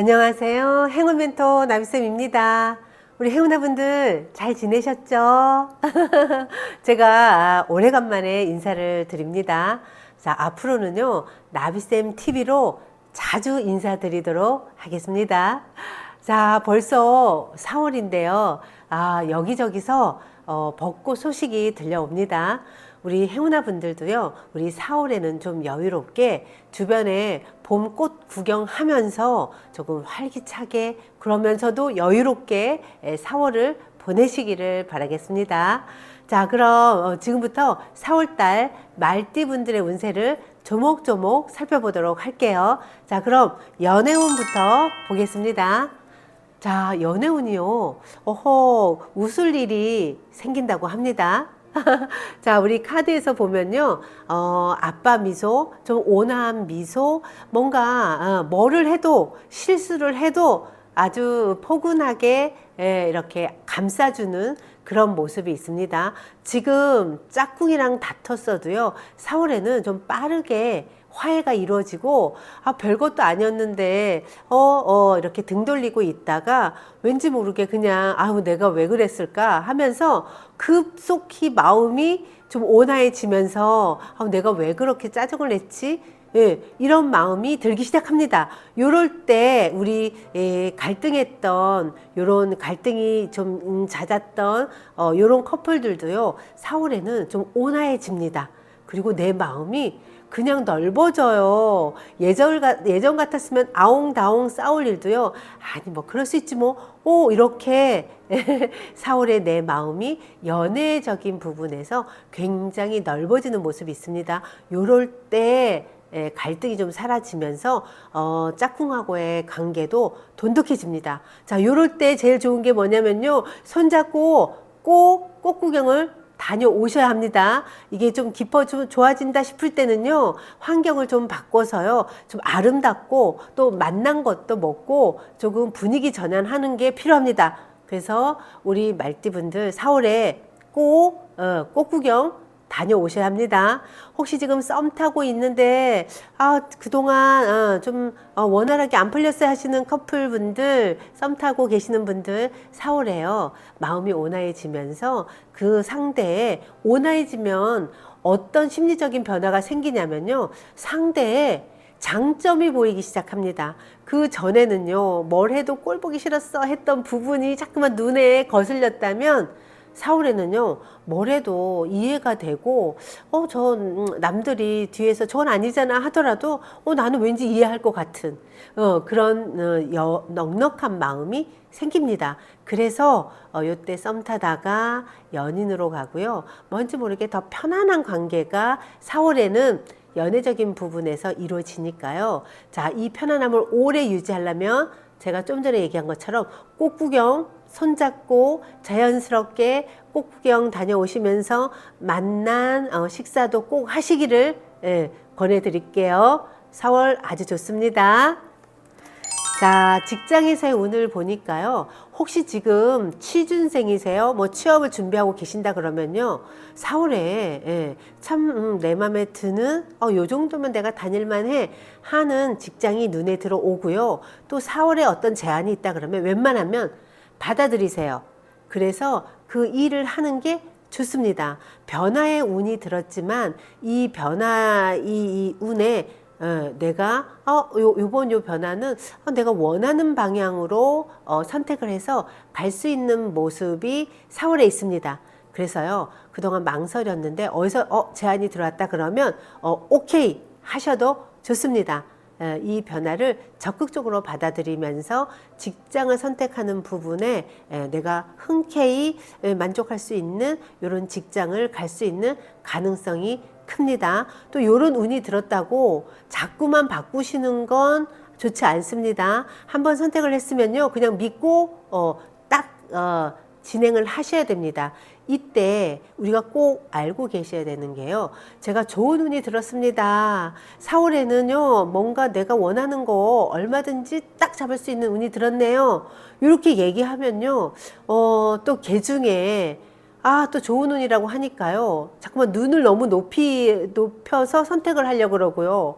안녕하세요. 행운 멘토 나비쌤입니다. 우리 행운아분들 잘 지내셨죠? 제가 오래간만에 인사를 드립니다. 자, 앞으로는요, 나비쌤 TV로 자주 인사드리도록 하겠습니다. 자, 벌써 4월인데요. 아, 여기저기서 어, 벚꽃 소식이 들려옵니다. 우리 행운아 분들도요, 우리 4월에는 좀 여유롭게 주변에 봄꽃 구경하면서 조금 활기차게 그러면서도 여유롭게 4월을 보내시기를 바라겠습니다. 자, 그럼 어, 지금부터 4월달 말띠 분들의 운세를 조목조목 살펴보도록 할게요. 자, 그럼 연애운부터 보겠습니다. 자, 연애운이요. 어허, 웃을 일이 생긴다고 합니다. 자, 우리 카드에서 보면요. 어, 아빠 미소, 좀 온화한 미소, 뭔가, 어, 뭐를 해도, 실수를 해도 아주 포근하게 예, 이렇게 감싸주는 그런 모습이 있습니다. 지금 짝꿍이랑 다퉜어도요, 4월에는 좀 빠르게 화해가 이루어지고 아 별것도 아니었는데 어어 이렇게 등 돌리고 있다가 왠지 모르게 그냥 아우 내가 왜 그랬을까 하면서 급속히 마음이 좀 온화해지면서 아 내가 왜 그렇게 짜증을 냈지 예, 이런 마음이 들기 시작합니다. 요럴 때 우리 예, 갈등했던 요런 갈등이 좀 음, 잦았던 어, 요런 커플들도요. 4월에는 좀 온화해집니다. 그리고 내 마음이 그냥 넓어져요. 예전, 가- 예전 같았으면 아웅다웅 싸울 일도요. 아니, 뭐, 그럴 수 있지 뭐. 오, 이렇게 4월에 내 마음이 연애적인 부분에서 굉장히 넓어지는 모습이 있습니다. 요럴 때 예, 갈등이 좀 사라지면서 어, 짝꿍하고의 관계도 돈독해집니다. 자, 요럴 때 제일 좋은 게 뭐냐면요. 손잡고 꼭 꽃구경을 다녀오셔야 합니다. 이게 좀 깊어 좀 좋아진다 싶을 때는요, 환경을 좀 바꿔서요, 좀 아름답고 또 만난 것도 먹고 조금 분위기 전환하는 게 필요합니다. 그래서 우리 말띠분들 4월에 꼭, 어, 꽃구경 다녀오셔야 합니다. 혹시 지금 썸 타고 있는데, 아, 그동안, 어, 좀, 어, 원활하게 안 풀렸어요 하시는 커플분들, 썸 타고 계시는 분들, 4월에요. 마음이 온화해지면서 그 상대에 온화해지면 어떤 심리적인 변화가 생기냐면요. 상대의 장점이 보이기 시작합니다. 그 전에는요, 뭘 해도 꼴 보기 싫었어 했던 부분이 자꾸만 눈에 거슬렸다면, 4월에는요, 뭘 해도 이해가 되고, 어, 저, 음, 남들이 뒤에서 저건 아니잖아 하더라도, 어, 나는 왠지 이해할 것 같은, 어, 그런, 어, 여, 넉넉한 마음이 생깁니다. 그래서, 어, 요때 썸 타다가 연인으로 가고요. 뭔지 모르게 더 편안한 관계가 4월에는 연애적인 부분에서 이루어지니까요. 자, 이 편안함을 오래 유지하려면 제가 좀 전에 얘기한 것처럼 꽃구경 손잡고 자연스럽게 꽃 구경 다녀오시면서 만난 어, 식사도 꼭 하시기를 예, 권해드릴게요. 4월 아주 좋습니다. 자, 직장에서의 운을 보니까요. 혹시 지금 취준생이세요? 뭐 취업을 준비하고 계신다 그러면요. 4월에 예, 참내 맘에 드는 어, 요 정도면 내가 다닐만 해 하는 직장이 눈에 들어오고요. 또 4월에 어떤 제안이 있다 그러면 웬만하면 받아들이세요. 그래서 그 일을 하는 게 좋습니다. 변화의 운이 들었지만 이 변화 이, 이 운에 어, 내가 어, 요, 요번 요 변화는 어, 내가 원하는 방향으로 어, 선택을 해서 갈 수 있는 모습이 4월에 있습니다. 그래서요 그동안 망설였는데 어디서 어, 제안이 들어왔다 그러면 어, 오케이 하셔도 좋습니다. 에, 이 변화를 적극적으로 받아들이면서 직장을 선택하는 부분에 에, 내가 흔쾌히 에, 만족할 수 있는 이런 직장을 갈 수 있는 가능성이 큽니다. 또 이런 운이 들었다고 자꾸만 바꾸시는 건 좋지 않습니다. 한번 선택을 했으면요, 그냥 믿고 어, 딱 어, 진행을 하셔야 됩니다. 이때 우리가 꼭 알고 계셔야 되는 게요. 제가 좋은 운이 들었습니다. 4월에는요, 뭔가 내가 원하는 거 얼마든지 딱 잡을 수 있는 운이 들었네요. 이렇게 얘기하면요, 어, 또 개중에 아, 또 좋은 운이라고 하니까요. 자꾸만 눈을 너무 높이, 높여서 선택을 하려고 그러고요.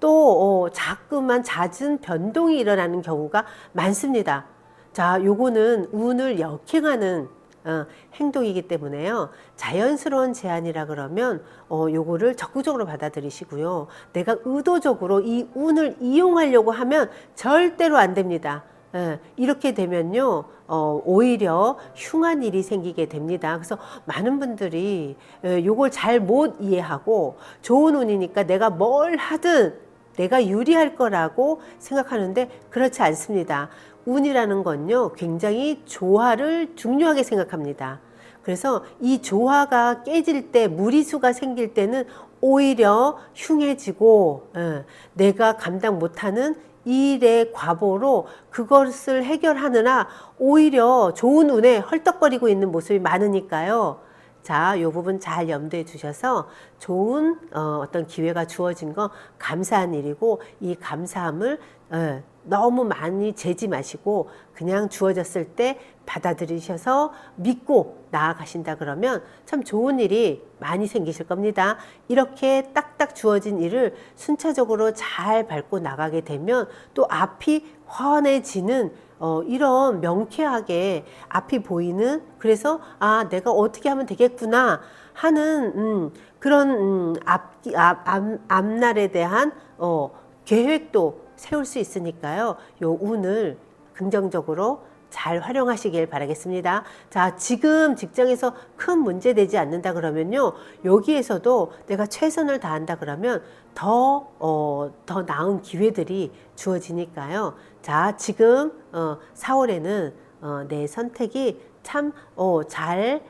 또 어, 자꾸만 잦은 변동이 일어나는 경우가 많습니다. 자, 요거는 운을 역행하는 어, 행동이기 때문에요. 자연스러운 제안이라 그러면 어, 요거를 적극적으로 받아들이시고요. 내가 의도적으로 이 운을 이용하려고 하면 절대로 안 됩니다. 예, 이렇게 되면요, 어, 오히려 흉한 일이 생기게 됩니다. 그래서 많은 분들이 예, 요걸 잘 못 이해하고 좋은 운이니까 내가 뭘 하든 내가 유리할 거라고 생각하는데 그렇지 않습니다. 운이라는 건요, 굉장히 조화를 중요하게 생각합니다. 그래서 이 조화가 깨질 때, 무리수가 생길 때는 오히려 흉해지고, 예, 내가 감당 못하는 일의 과보로 그것을 해결하느라 오히려 좋은 운에 헐떡거리고 있는 모습이 많으니까요. 자, 요 부분 잘 염두에 두셔서 좋은 어, 어떤 기회가 주어진 거 감사한 일이고 이 감사함을 어, 너무 많이 재지 마시고 그냥 주어졌을 때 받아들이셔서 믿고 나아가신다 그러면 참 좋은 일이 많이 생기실 겁니다. 이렇게 딱딱 주어진 일을 순차적으로 잘 밟고 나가게 되면 또 앞이 훤해지는 어, 이런 명쾌하게 앞이 보이는 그래서 아 내가 어떻게 하면 되겠구나 하는 음, 그런 음, 앞, 앞, 앞, 앞날에 대한 어, 계획도 세울 수 있으니까요. 요 운을 긍정적으로 잘 활용하시길 바라겠습니다. 자, 지금 직장에서 큰 문제 되지 않는다 그러면요. 여기에서도 내가 최선을 다한다 그러면 더, 어, 더 나은 기회들이 주어지니까요. 자, 지금, 어, 4월에는, 어, 내 선택이 참, 어, 잘을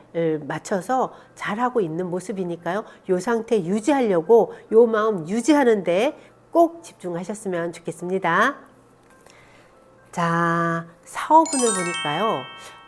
맞춰서 잘하고 있는 모습이니까요. 요 상태 유지하려고 요 마음 유지하는데 꼭 집중하셨으면 좋겠습니다. 자, 사업운을 보니까요.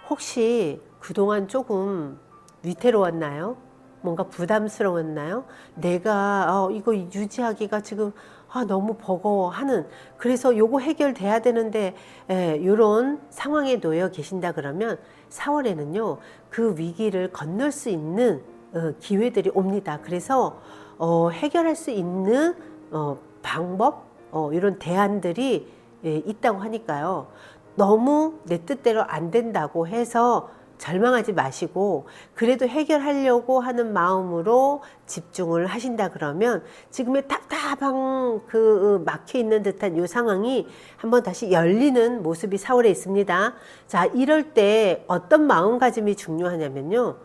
혹시 그동안 조금 위태로웠나요? 뭔가 부담스러웠나요? 내가 어, 이거 유지하기가 지금 아, 너무 버거워 하는 그래서 요거 해결돼야 되는데 예, 요런 상황에 놓여 계신다 그러면 4월에는요 그 위기를 건널 수 있는 어, 기회들이 옵니다. 그래서 어, 해결할 수 있는 어, 방법 어, 이런 대안들이 예, 있다고 하니까요. 너무 내 뜻대로 안 된다고 해서 절망하지 마시고 그래도 해결하려고 하는 마음으로 집중을 하신다 그러면 지금의 답답한 그 막혀 있는 듯한 이 상황이 한번 다시 열리는 모습이 4월에 있습니다. 자, 이럴 때 어떤 마음가짐이 중요하냐면요.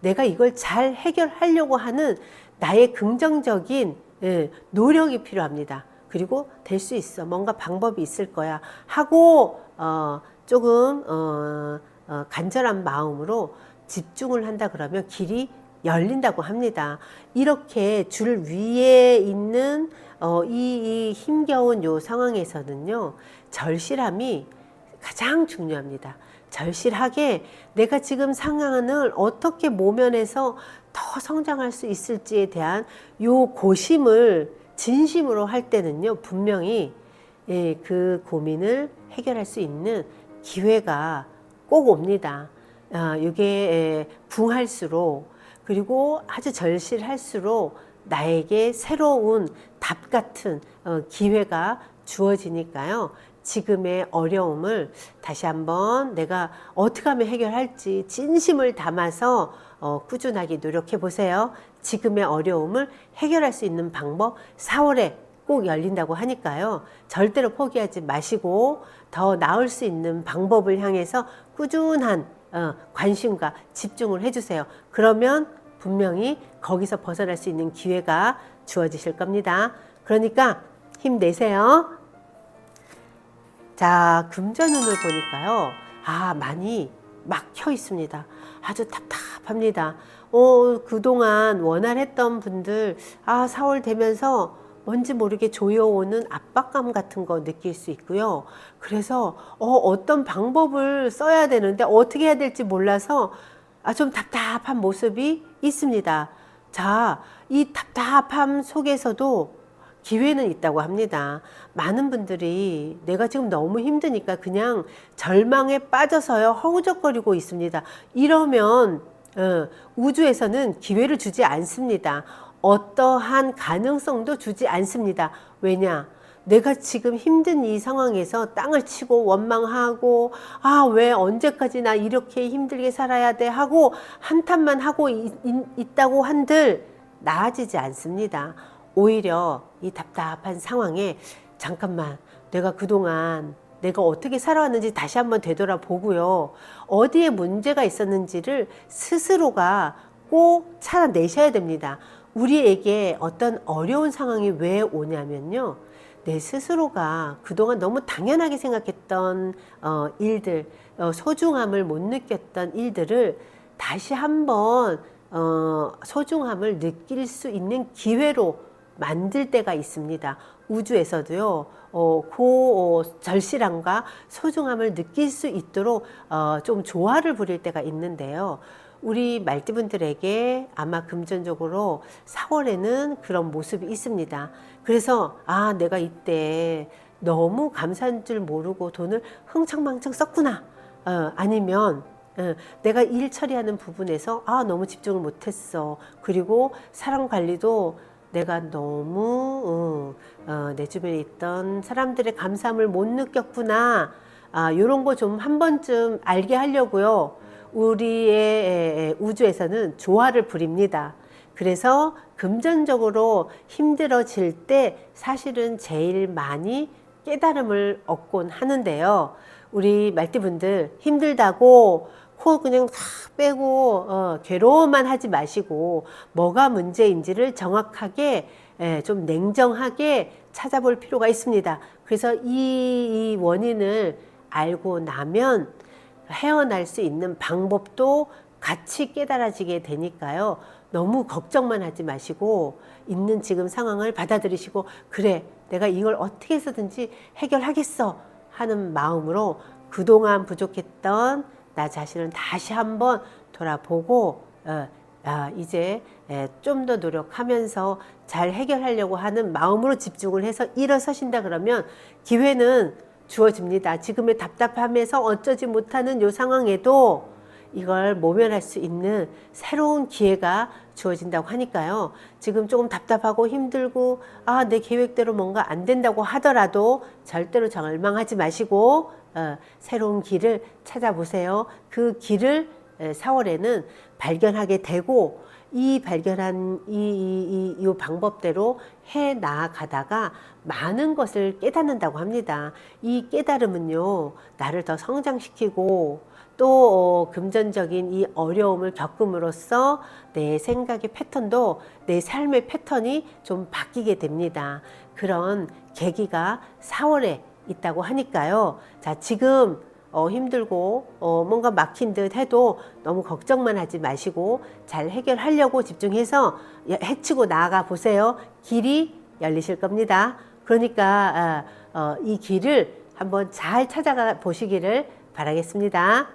내가 이걸 잘 해결하려고 하는 나의 긍정적인 예, 노력이 필요합니다. 그리고 될 수 있어. 뭔가 방법이 있을 거야. 하고, 어, 조금, 어, 어, 간절한 마음으로 집중을 한다 그러면 길이 열린다고 합니다. 이렇게 줄 위에 있는 어, 이, 이 힘겨운 요 상황에서는요, 절실함이 가장 중요합니다. 절실하게 내가 지금 상황을 어떻게 모면해서 더 성장할 수 있을지에 대한 요 고심을 진심으로 할 때는요, 분명히 예, 그 고민을 해결할 수 있는 기회가 꼭 옵니다. 아, 이게 예, 붕할수록 그리고 아주 절실할수록 나에게 새로운 답 같은 어, 기회가 주어지니까요. 지금의 어려움을 다시 한번 내가 어떻게 하면 해결할지 진심을 담아서 어, 꾸준하게 노력해 보세요. 지금의 어려움을 해결할 수 있는 방법 4월에 꼭 열린다고 하니까요. 절대로 포기하지 마시고 더 나을 수 있는 방법을 향해서 꾸준한 어, 관심과 집중을 해주세요. 그러면 분명히 거기서 벗어날 수 있는 기회가 주어지실 겁니다. 그러니까 힘내세요. 자, 금전운을 보니까요. 아, 많이 막혀 있습니다. 아주 답답합니다. 어, 그동안 원활했던 분들, 아, 4월 되면서 뭔지 모르게 조여오는 압박감 같은 거 느낄 수 있고요. 그래서 어, 어떤 방법을 써야 되는데 어떻게 해야 될지 몰라서 아, 좀 답답한 모습이 있습니다. 자, 이 답답함 속에서도 기회는 있다고 합니다. 많은 분들이 내가 지금 너무 힘드니까 그냥 절망에 빠져서요 허우적거리고 있습니다. 이러면 어, 우주에서는 기회를 주지 않습니다. 어떠한 가능성도 주지 않습니다. 왜냐? 내가 지금 힘든 이 상황에서 땅을 치고 원망하고 아 왜 언제까지나 이렇게 힘들게 살아야 돼 하고 한탄만 하고 있, 있다고 한들 나아지지 않습니다. 오히려 이 답답한 상황에 잠깐만 내가 그동안 내가 어떻게 살아왔는지 다시 한번 되돌아보고요. 어디에 문제가 있었는지를 스스로가 꼭 찾아내셔야 됩니다. 우리에게 어떤 어려운 상황이 왜 오냐면요. 내 스스로가 그동안 너무 당연하게 생각했던 어, 일들, 어, 소중함을 못 느꼈던 일들을 다시 한번 어, 소중함을 느낄 수 있는 기회로 만들 때가 있습니다. 우주에서도요, 어, 그 어, 절실함과 소중함을 느낄 수 있도록 어, 좀 조화를 부릴 때가 있는데요. 우리 말띠분들에게 아마 금전적으로 4월에는 그런 모습이 있습니다. 그래서 아 내가 이때 너무 감사한 줄 모르고 돈을 흥청망청 썼구나. 어, 아니면 어, 내가 일 처리하는 부분에서 아 너무 집중을 못했어. 그리고 사람 관리도 내가 너무 어, 어, 내 주변에 있던 사람들의 감사함을 못 느꼈구나. 아, 요런 거 좀 한 번쯤 알게 하려고요. 우리의 우주에서는 조화를 부립니다. 그래서 금전적으로 힘들어질 때 사실은 제일 많이 깨달음을 얻곤 하는데요. 우리 말띠분들 힘들다고 코 그냥 다 빼고 어, 괴로워만 하지 마시고 뭐가 문제인지를 정확하게 예, 좀 냉정하게 찾아볼 필요가 있습니다. 그래서 이, 이 원인을 알고 나면 헤어날 수 있는 방법도 같이 깨달아지게 되니까요. 너무 걱정만 하지 마시고 있는 지금 상황을 받아들이시고 그래 내가 이걸 어떻게 해서든지 해결하겠어 하는 마음으로 그동안 부족했던 나 자신을 다시 한번 돌아보고 어, 아, 이제 좀 더 노력하면서 잘 해결하려고 하는 마음으로 집중을 해서 일어서신다 그러면 기회는 주어집니다. 지금의 답답함에서 어쩌지 못하는 요 상황에도 이걸 모면할 수 있는 새로운 기회가 주어진다고 하니까요. 지금 조금 답답하고 힘들고, 아, 내 계획대로 뭔가 안 된다고 하더라도 절대로 절망하지 마시고, 어, 새로운 길을 찾아보세요. 그 길을 4월에는 발견하게 되고, 이 발견한 이, 이, 이, 이 방법대로 해 나가다가 많은 것을 깨닫는다고 합니다. 이 깨달음은요, 나를 더 성장시키고 또 어, 금전적인 이 어려움을 겪음으로써 내 생각의 패턴도 내 삶의 패턴이 좀 바뀌게 됩니다. 그런 계기가 4월에 있다고 하니까요. 자, 지금 어, 힘들고 어, 뭔가 막힌 듯 해도 너무 걱정만 하지 마시고 잘 해결하려고 집중해서 해치고 나아가 보세요. 길이 열리실 겁니다. 그러니까 어, 어, 이 길을 한번 잘 찾아가 보시기를 바라겠습니다.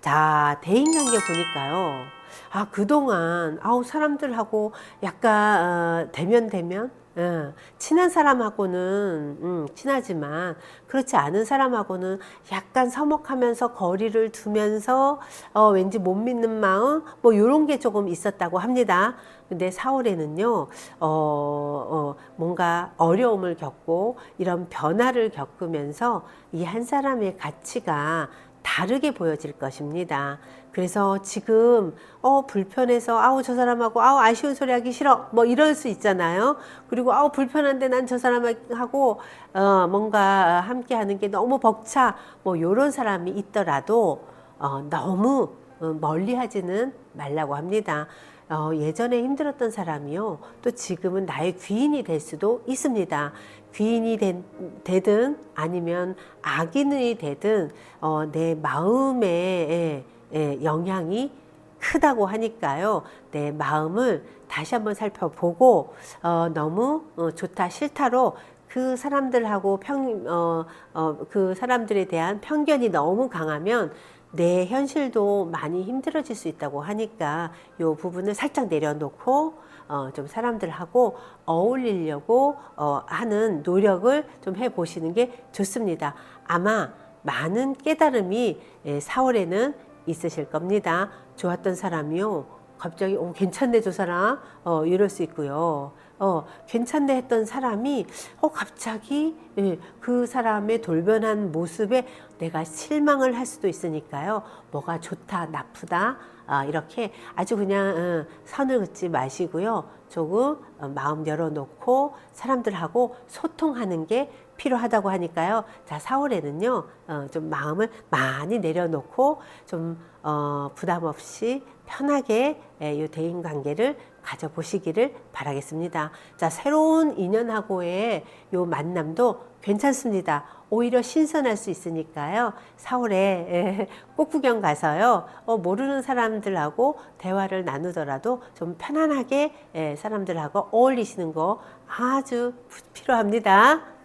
자, 대인관계 보니까요. 아, 그동안, 아우, 사람들하고 약간, 어, 대면 대면? 어, 친한 사람하고는, 음, 친하지만, 그렇지 않은 사람하고는 약간 서먹하면서 거리를 두면서, 어, 왠지 못 믿는 마음? 뭐, 요런 게 조금 있었다고 합니다. 근데 4월에는요, 어, 어, 뭔가 어려움을 겪고, 이런 변화를 겪으면서 이 한 사람의 가치가 다르게 보여질 것입니다. 그래서 지금 어 불편해서 아우 저 사람하고 아우 아쉬운 소리 하기 싫어 뭐 이럴 수 있잖아요. 그리고 아우 불편한데 난 저 사람하고 어 뭔가 함께 하는 게 너무 벅차 뭐 요런 사람이 있더라도 어 너무 어, 멀리 하지는 말라고 합니다. 어, 예전에 힘들었던 사람이요. 또 지금은 나의 귀인이 될 수도 있습니다. 귀인이 된, 되든 아니면 악인이 되든 어, 내 마음에 예, 예, 영향이 크다고 하니까요. 내 마음을 다시 한번 살펴보고 어, 너무 어, 좋다 싫다로 그 사람들하고 평, 어, 어, 그 사람들에 대한 편견이 너무 강하면 내 현실도 많이 힘들어질 수 있다고 하니까 이 부분을 살짝 내려놓고 어, 좀 사람들하고 어울리려고 어, 하는 노력을 좀 해보시는 게 좋습니다. 아마 많은 깨달음이 예, 4월에는 있으실 겁니다. 좋았던 사람이요. 갑자기 어, 괜찮네 저 사람 어, 이럴 수 있고요. 어, 괜찮네 했던 사람이 어, 갑자기 예, 그 사람의 돌변한 모습에 내가 실망을 할 수도 있으니까요. 뭐가 좋다, 나쁘다 아, 이렇게 아주 그냥 어, 선을 긋지 마시고요. 조금 어, 마음 열어놓고 사람들하고 소통하는 게 필요하다고 하니까요. 자, 4월에는요, 어, 좀 마음을 많이 내려놓고 좀 어, 부담 없이 편하게 예, 이 대인 관계를 가져보시기를 바라겠습니다. 자, 새로운 인연하고의 요 만남도 괜찮습니다. 오히려 신선할 수 있으니까요. 4월에 예, 꽃구경 가서요. 어, 모르는 사람들하고 대화를 나누더라도 좀 편안하게 예, 사람들하고 어울리시는 거 아주 필요합니다.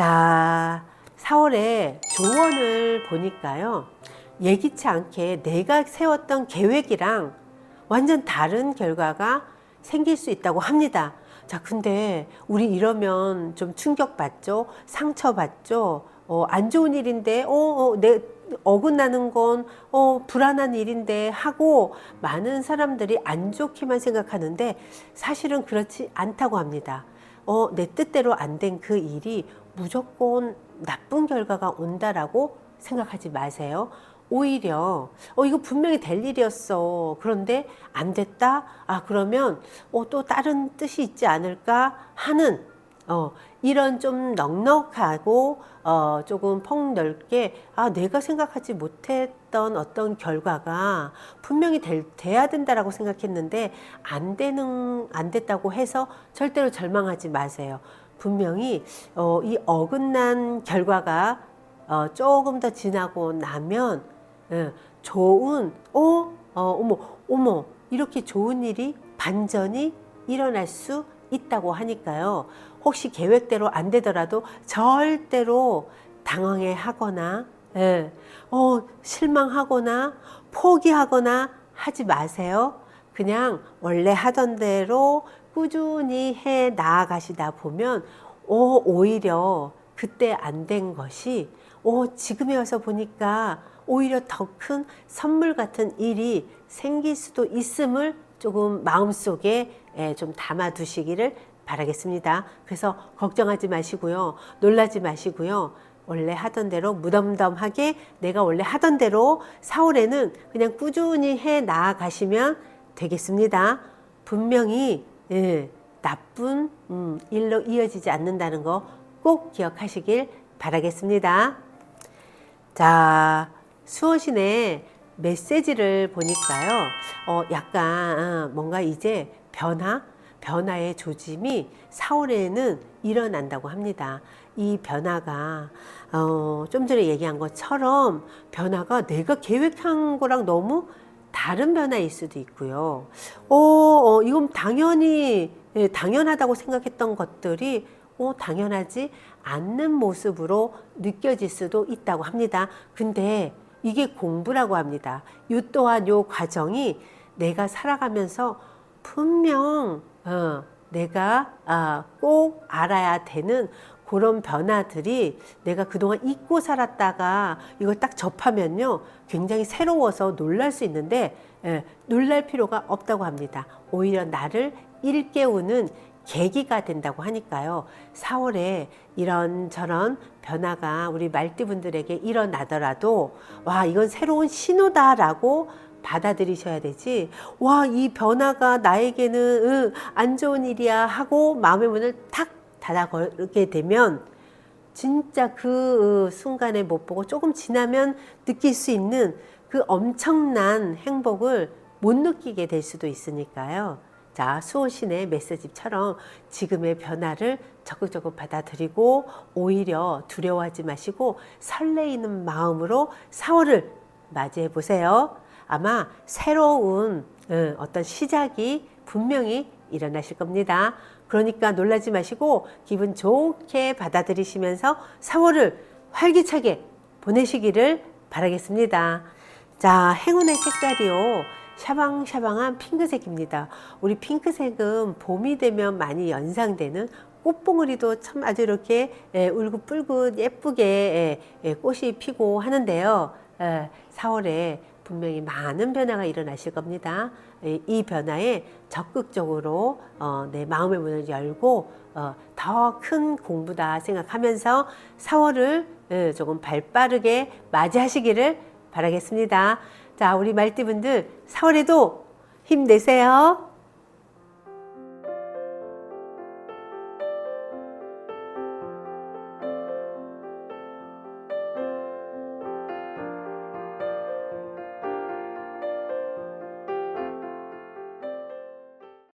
자, 4월에 조언을 보니까요. 예기치 않게 내가 세웠던 계획이랑 완전 다른 결과가 생길 수 있다고 합니다. 자, 근데 우리 이러면 좀 충격받죠? 상처받죠? 어, 안 좋은 일인데, 어, 어, 내, 어긋나는 건, 어, 불안한 일인데 하고 많은 사람들이 안 좋게만 생각하는데 사실은 그렇지 않다고 합니다. 어, 내 뜻대로 안 된 그 일이 무조건 나쁜 결과가 온다라고 생각하지 마세요. 오히려 어 이거 분명히 될 일이었어. 그런데 안 됐다. 아 그러면 어 또 다른 뜻이 있지 않을까 하는 어 이런 좀 넉넉하고 어 조금 폭넓게 아 내가 생각하지 못했던 어떤 결과가 분명히 될, 돼야 된다라고 생각했는데 안 되는 안 됐다고 해서 절대로 절망하지 마세요. 분명히 어, 이 어긋난 결과가 어, 조금 더 지나고 나면 예, 좋은 어, 어 어머 어머 이렇게 좋은 일이 반전이 일어날 수 있다고 하니까요. 혹시 계획대로 안 되더라도 절대로 당황해 하거나 예, 어, 실망하거나 포기하거나 하지 마세요. 그냥 원래 하던 대로 꾸준히 해 나아가시다 보면 오, 오히려 그때 안 된 것이 오, 지금에 와서 보니까 오히려 더 큰 선물 같은 일이 생길 수도 있음을 조금 마음속에 예, 좀 담아 두시기를 바라겠습니다. 그래서 걱정하지 마시고요. 놀라지 마시고요. 원래 하던 대로 무덤덤하게 내가 원래 하던 대로 4월에는 그냥 꾸준히 해 나아가시면 되겠습니다. 분명히 예, 나쁜 음, 일로 이어지지 않는다는 거 꼭 기억하시길 바라겠습니다. 자, 수호신의 메시지를 보니까요, 어, 약간 어, 뭔가 이제 변화, 변화의 조짐이 4월에는 일어난다고 합니다. 이 변화가 어, 좀 전에 얘기한 것처럼 변화가 내가 계획한 거랑 너무 다른 변화일 수도 있고요. 어, 어 이건 당연히 예, 당연하다고 생각했던 것들이 어, 당연하지 않는 모습으로 느껴질 수도 있다고 합니다. 근데 이게 공부라고 합니다. 이 또한 요 과정이 내가 살아가면서 분명 어, 내가 아, 꼭 알아야 되는 그런 변화들이 내가 그동안 잊고 살았다가 이걸 딱 접하면요 굉장히 새로워서 놀랄 수 있는데 예, 놀랄 필요가 없다고 합니다. 오히려 나를 일깨우는 계기가 된다고 하니까요. 4월에 이런저런 변화가 우리 말띠분들에게 일어나더라도 와 이건 새로운 신호다라고 받아들이셔야 되지. 와 이 변화가 나에게는 응, 안 좋은 일이야 하고 마음의 문을 탁 닫아 걸게 되면 진짜 그 순간에 못 보고 조금 지나면 느낄 수 있는 그 엄청난 행복을 못 느끼게 될 수도 있으니까요. 자, 수호신의 메시지처럼 지금의 변화를 적극적으로 받아들이고 오히려 두려워하지 마시고 설레이는 마음으로 4월을 맞이해 보세요. 아마 새로운 어, 어떤 시작이 분명히 일어나실 겁니다. 그러니까 놀라지 마시고 기분 좋게 받아들이시면서 4월을 활기차게 보내시기를 바라겠습니다. 자, 행운의 색깔이요. 샤방샤방한 핑크색입니다. 우리 핑크색은 봄이 되면 많이 연상되는 꽃봉오리도 참 아주 이렇게 예, 울긋불긋 예쁘게 예, 예, 꽃이 피고 하는데요. 4월에 분명히 많은 변화가 일어나실 겁니다. 이- 이 변화에 적극적으로 어, 내 마음의 문을 열고 어, 더 큰 공부다 생각하면서 4월을 예, 조금 발빠르게 맞이하시기를 바라겠습니다. 자, 우리 말띠분들 4월에도 힘내세요.